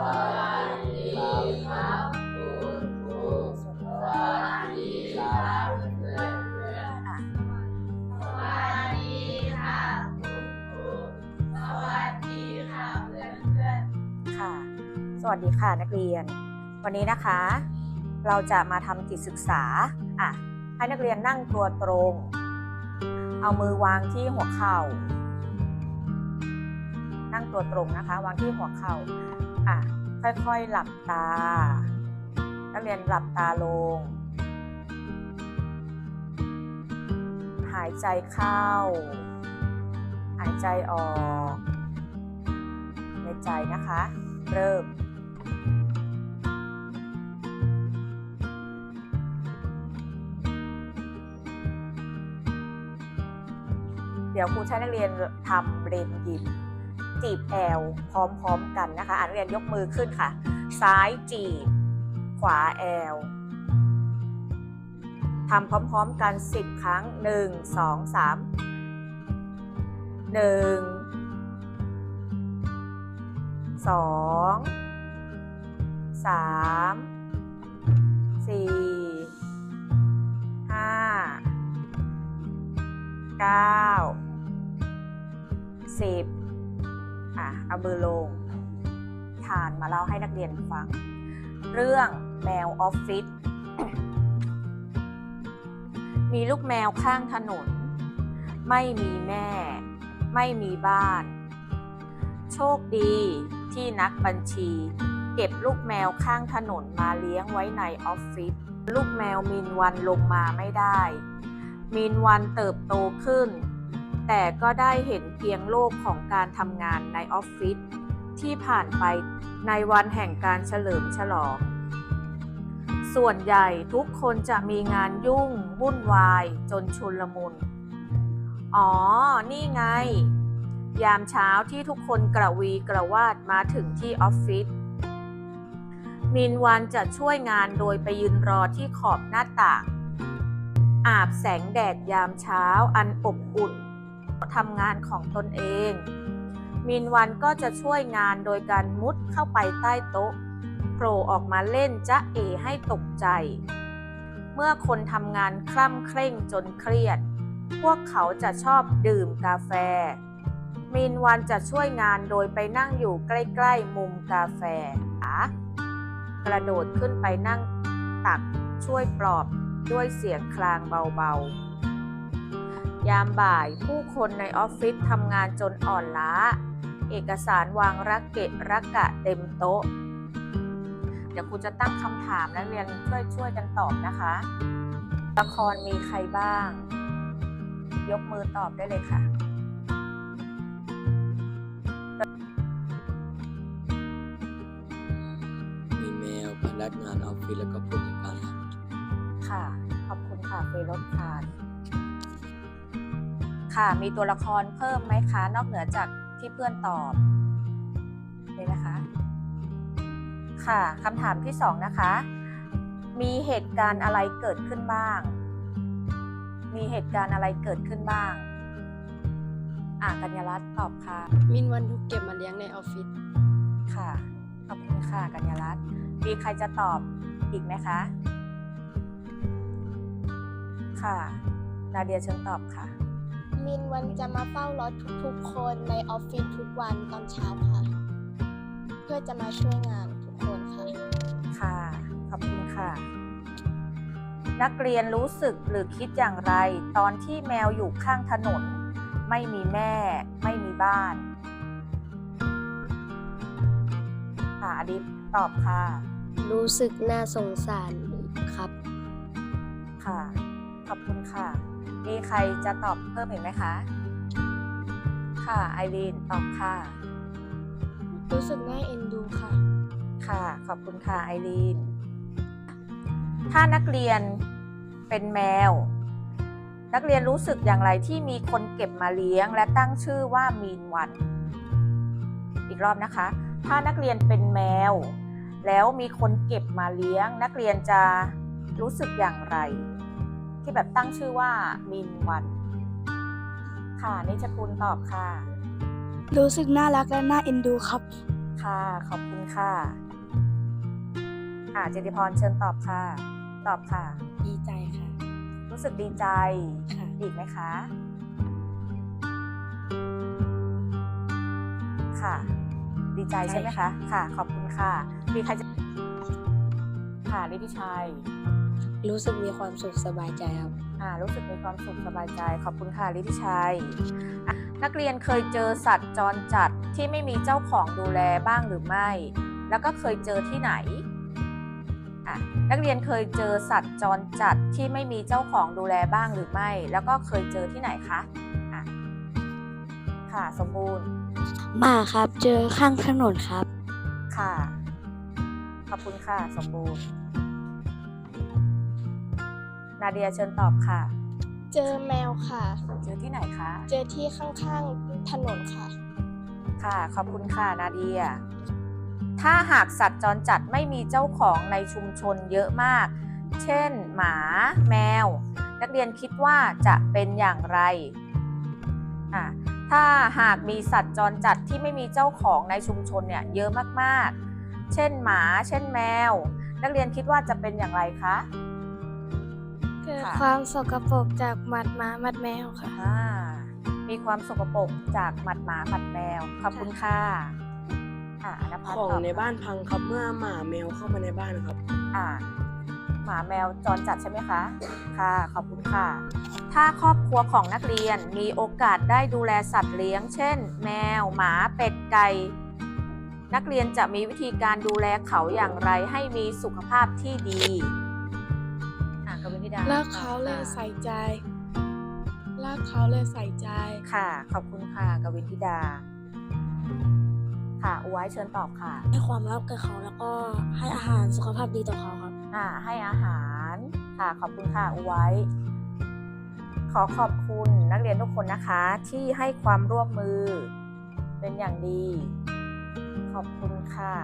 วัสดีครับคุณครูสวัสดีค่ะเพื่อนเพื่อนสวัสดีค่ะสวัสดีค่ะเพื่อนเพื่อนค่ะ สวัสดีค่ะนักเรียน วันนี้นะคะ เราจะมาทำจิตศึกษาอะให้นักเรียนนั่งตัวตรง เอามือวางที่หัวเข่า นั่งตัวตรงนะคะ วางที่หัวเข่า อะค่อยๆหลับตา นักเรียนหลับตาลง หายใจเข้า หายใจออก ในใจนะคะ เริ่มเดี๋ยวครูใช้นักเรียนทำเบรนยิม จีบแอลพร้อมๆกันนะคะอ่านเรียนยกมือขึ้นค่ะ ซ้ายจีบ ขวาแอลทำพร้อมๆกัน 10 ครั้ง 1 2 3 1สองสามสี่ห้าเก้าสิบ อะเอามือลงทานมาเล่าให้นักเรียนฟัง เรื่องแมวออฟฟิศมีลูกแมวข้างถนน ไม่มีแม่ ไม่มีบ้าน โชคดีที่นักบัญชี เก็บลูกแมวข้างถนนมาเลี้ยงไว้ในออฟฟิศลูกแมวมินวันลงมาไม่ได้ มินวันเติบโตขึ้น แต่ก็ได้เห็นเพียงโลกของการทำงานในออฟฟิศที่ผ่านไปในวันแห่งการเฉลิมฉลอง ส่วนใหญ่ทุกคนจะมีงานยุ่ง วุ่นวายจนชุนลมุน อ๋อ นี่ไง ยามเช้าที่ทุกคนกระวีกระวาดมาถึงที่ออฟฟิศมินวันจะช่วยงานโดยไปยืนรอที่ขอบหน้าต่าง อาบแสงแดดยามเช้าอันอบอุ่น ทำงานของตนเอง มินวันก็จะช่วยงานโดยการมุดเข้าไปใต้โต๊ะโผล่ออกมาเล่นจะเอให้ตกใจ เมื่อคนทำงานคล่ำเคร่งจนเครียด พวกเขาจะชอบดื่มกาแฟ มินวันจะช่วยงานโดยไปนั่งอยู่ใกล้ๆมุมกาแฟกระโดดขึ้นไปนั่งตักช่วยปลอบด้วยเสียงคลางเบาๆ ยามบ่ายผู้คนในออฟฟิศทำงานจนอ่อนล้า เอกสารวางรักเกะรักกะเต็มโต๊ะ เดี๋ยวครูจะตั้งคำถามนักเรียนช่วยช่วยกันตอบนะคะละครมีใครบ้าง ยกมือตอบได้เลยค่ะมีแมวพนักงานออฟฟิศแล้วก็ผู้จัดการร้านค่ะ ขอบคุณค่ะเฟรถคาน ค่ะ มีตัวละครเพิ่มไหมคะ นอกเหนือจากที่เพื่อนตอบเลยนะคะ ค่ะคำถามที่สองนะคะ มีเหตุการณ์อะไรเกิดขึ้นบ้าง มีเหตุการณ์อะไรเกิดขึ้นบ้าง อ่ากัญญารัตน์ตอบค่ะ มินวันถูกเก็บมาเลี้ยงในออฟฟิศ ค่ะ ขอบคุณค่ะกัญญารัตน์มีใครจะตอบอีกไหมคะ ค่ะ นาเดียเชิญตอบค่ะ มินวันจะมาเฝ้ารถทุกๆคนในออฟฟิศทุกวันตอนเช้าค่ะ เพื่อจะมาช่วยงานทุกคนค่ะ ค่ะ ขอบคุณค่ะ นักเรียนรู้สึกหรือคิดอย่างไร ตอนที่แมวอยู่ข้างถนน ไม่มีแม่ ไม่มีบ้าน ค่ะอดิตตอบค่ะ รู้สึกน่าสงสารครับ ค่ะ ขอบคุณค่ะ มีใครจะตอบเพิ่มอีกไหมคะ ค่ะไอรีนตอบค่ะ รู้สึกน่าเอ็นดูค่ะ ค่ะ ขอบคุณค่ะไอรีน ถ้านักเรียนเป็นแมว นักเรียนรู้สึกอย่างไรที่มีคนเก็บมาเลี้ยง และตั้งชื่อว่ามีนวัน อีกรอบนะคะ ถ้านักเรียนเป็นแมว แล้วมีคนเก็บมาเลี้ยง นักเรียนจะรู้สึกอย่างไร ที่แบบตั้งชื่อว่ามีนวัน ค่ะนิชคุณตอบค่ะ รู้สึกน่ารักและน่าเอ็นดูครับ ค่ะ ขอบคุณค่ะอ่าเจติพรเชิญตอบค่ะ ตอบค่ะ ดีใจค่ะ รู้สึกดีใจค่ะอีกไหมคะ ค่ะ ดีใจใช่ไหมคะ ค่ะ ขอบคุณค่ะ มีใครจะค่ะลิทิชัย รู้สึกมีความสุขสบายใจครับ อ่ารู้สึกมีความสุขสบายใจ ขอบคุณค่ะลิทิชัยอะนักเรียนเคยเจอสัตว์จรจัดที่ไม่มีเจ้าของดูแลบ้างหรือไม่ แล้วก็เคยเจอที่ไหนอะนักเรียนเคยเจอสัตว์จรจัดที่ไม่มีเจ้าของดูแลบ้างหรือไม่ แล้วก็เคยเจอที่ไหนคะอะค่ะสมบูรณ์หมาครับ เจอข้างถนนครับ ค่ะ ขอบคุณค่ะสมบูรณ์ นาเดียเชิญตอบค่ะ เจอแมวค่ะ เจอที่ไหนคะ เจอที่ข้างๆถนนค่ะ ค่ะ ขอบคุณค่ะนาเดีย ถ้าหากสัตว์จรจัดไม่มีเจ้าของในชุมชนเยอะมาก เช่น หมา แมว นักเรียนคิดว่าจะเป็นอย่างไรอะถ้าหากมีสัตว์จรจัดที่ไม่มีเจ้าของในชุมชนเนี่ยเยอะมากๆ เช่นหมา เช่นแมว นักเรียนคิดว่าจะเป็นอย่างไรคะ เกิดค่ะความสกปรกจากหมัดหมาหมัดแมวค่ะ อ่ามีความสกปรกจากหมัดหมาหมัดแมว ขอบคุณค่ะอะอนภัสของตบในค่ะบ้านพังครับเมื่อหมาแมวเข้ามาในบ้านครับ อ่า หมาแมวจรจัดใช่ไหมคะ ค่ะ ขอบคุณค่ะ ถ้าครอบครัวของนักเรียนมีโอกาสได้ดูแลสัตว์เลี้ยง เช่น แมว หมาเป็ดไก่ นักเรียนจะมีวิธีการดูแลเขาอย่างไรให้มีสุขภาพที่ดีอะกวินธิ ดารักเขาเลยค่ะใส่ใจ รักเขาเลยใส่ใจ ค่ะ ขอบคุณค่ะกวินธิดา ค่ะอุไว้เชิญตอบค่ะ ให้ความรักกับเขาแล้วก็ให้อาหารสุขภาพดีต่อเขาครับ อ่า ให้อาหาร ค่ะ ขอบคุณค่ะอุไว้ขอขอบคุณนักเรียนทุกคนนะคะ ที่ให้ความร่วมมือเป็นอย่างดี ขอบคุณค่ะ